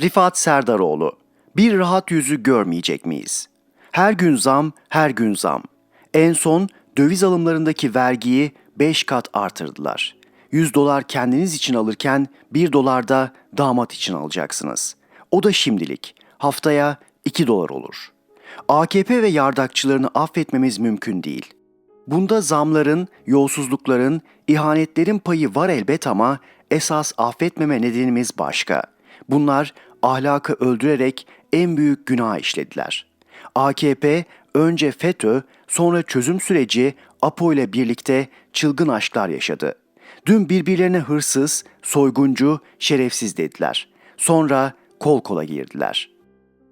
Rifat Serdaroğlu. Bir rahat yüzü görmeyecek miyiz? Her gün zam, her gün zam. En son döviz alımlarındaki vergiyi 5 kat artırdılar. 100 dolar kendiniz için alırken 1 dolar da damat için alacaksınız. O da şimdilik. Haftaya 2 dolar olur. AKP ve yardakçılarını affetmemiz mümkün değil. Bunda zamların, yolsuzlukların, ihanetlerin payı var elbet ama esas affetmeme nedenimiz başka. Bunlar ahlakı öldürerek en büyük günah işlediler. AKP önce FETÖ, sonra çözüm süreci APO ile birlikte çılgın aşklar yaşadı. Dün birbirlerine hırsız, soyguncu, şerefsiz dediler. Sonra kol kola girdiler.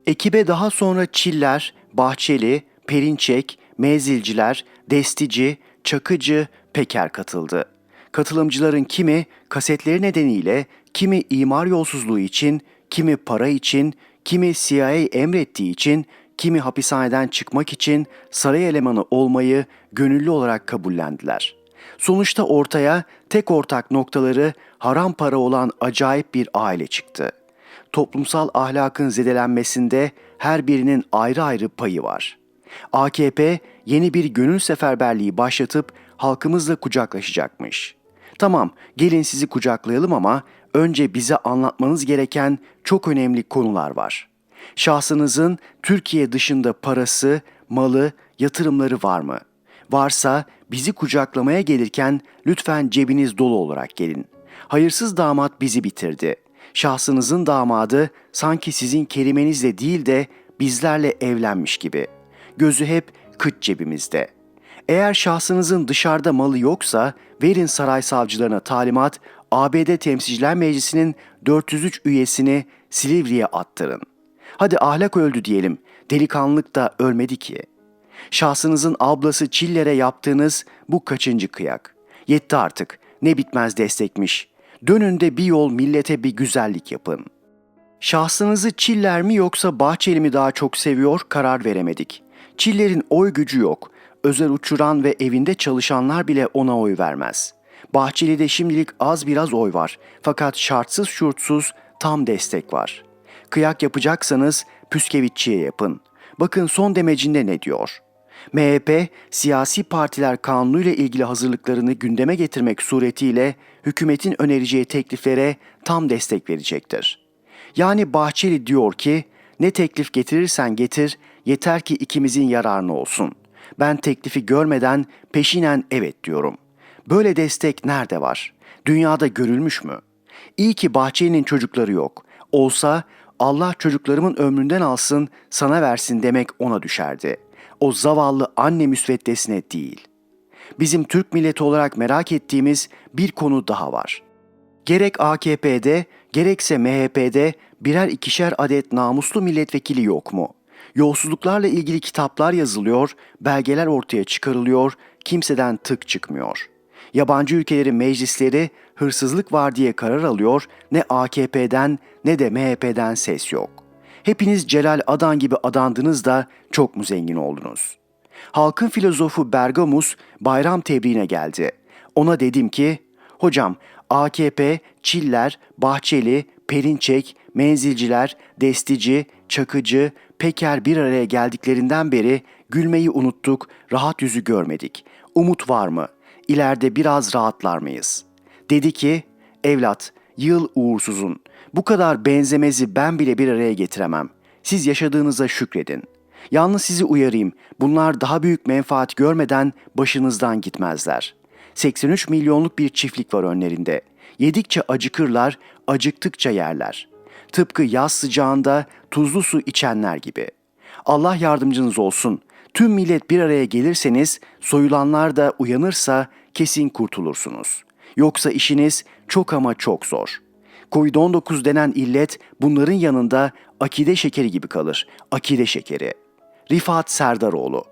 Ekibe daha sonra Çiller, Bahçeli, Perinçek, Mezilciler, Destici, Çakıcı, Peker katıldı. Katılımcıların kimi kasetleri nedeniyle, kimi imar yolsuzluğu için, kimi para için, kimi CIA emrettiği için, kimi hapishaneden çıkmak için saray elemanı olmayı gönüllü olarak kabullendiler. Sonuçta ortaya tek ortak noktaları haram para olan acayip bir aile çıktı. Toplumsal ahlakın zedelenmesinde her birinin ayrı ayrı payı var. AKP yeni bir gönül seferberliği başlatıp halkımızla kucaklaşacakmış. Tamam, gelin sizi kucaklayalım ama önce bize anlatmanız gereken çok önemli konular var. Şahsınızın Türkiye dışında parası, malı, yatırımları var mı? Varsa bizi kucaklamaya gelirken lütfen cebiniz dolu olarak gelin. Hayırsız damat bizi bitirdi. Şahsınızın damadı sanki sizin kelimenizle değil de bizlerle evlenmiş gibi. Gözü hep kıç cebimizde. Eğer şahsınızın dışarıda malı yoksa verin saray savcılarına talimat ABD Temsilciler Meclisi'nin 403 üyesini Silivri'ye attırın. Hadi ahlak öldü diyelim. Delikanlılık da ölmedi ki. Şahsınızın ablası Çiller'e yaptığınız bu kaçıncı kıyak? Yetti artık. Ne bitmez destekmiş. Dönün de bir yol millete bir güzellik yapın. Şahsınızı Çiller mi yoksa Bahçeli mi daha çok seviyor karar veremedik. Çiller'in oy gücü yok. Özel uçuran ve evinde çalışanlar bile ona oy vermez. Bahçeli'de şimdilik az biraz oy var. Fakat şartsız şurtsuz tam destek var. Kıyak yapacaksanız Püskevitçi'ye yapın. Bakın son demecinde ne diyor? MHP, siyasi partiler kanunu ile ilgili hazırlıklarını gündeme getirmek suretiyle hükümetin önereceği tekliflere tam destek verecektir. Yani Bahçeli diyor ki, ne teklif getirirsen getir, yeter ki ikimizin yararına olsun. Ben teklifi görmeden peşinen evet diyorum. Böyle destek nerede var? Dünyada görülmüş mü? İyi ki Bahçeli'nin çocukları yok. Olsa Allah çocuklarımın ömründen alsın, sana versin demek ona düşerdi. O zavallı anne müsveddesine değil. Bizim Türk milleti olarak merak ettiğimiz bir konu daha var. Gerek AKP'de gerekse MHP'de birer ikişer adet namuslu milletvekili yok mu? Yolsuzluklarla ilgili kitaplar yazılıyor, belgeler ortaya çıkarılıyor, kimseden tık çıkmıyor. Yabancı ülkelerin meclisleri hırsızlık var diye karar alıyor, ne AKP'den ne de MHP'den ses yok. Hepiniz Celal Adan gibi adandınız da çok mu zengin oldunuz? Halkın filozofu Bergamus bayram tebriğine geldi. Ona dedim ki, hocam AKP, Çiller, Bahçeli, Perinçek, Menzilciler, Destici, Çakıcı, Peker bir araya geldiklerinden beri gülmeyi unuttuk, rahat yüzü görmedik. Umut var mı? İleride biraz rahatlar mıyız? Dedi ki, evlat, yıl uğursuzun. Bu kadar benzemezi ben bile bir araya getiremem. Siz yaşadığınıza şükredin. Yalnız sizi uyarayım, bunlar daha büyük menfaat görmeden başınızdan gitmezler. 83 milyonluk bir çiftlik var önlerinde. Yedikçe acıkırlar, acıktıkça yerler. Tıpkı yaz sıcağında tuzlu su içenler gibi. Allah yardımcınız olsun. Tüm millet bir araya gelirseniz, soyulanlar da uyanırsa kesin kurtulursunuz. Yoksa işiniz çok ama çok zor. Covid-19 denen illet bunların yanında akide şekeri gibi kalır. Akide şekeri. Rifat Serdaroğlu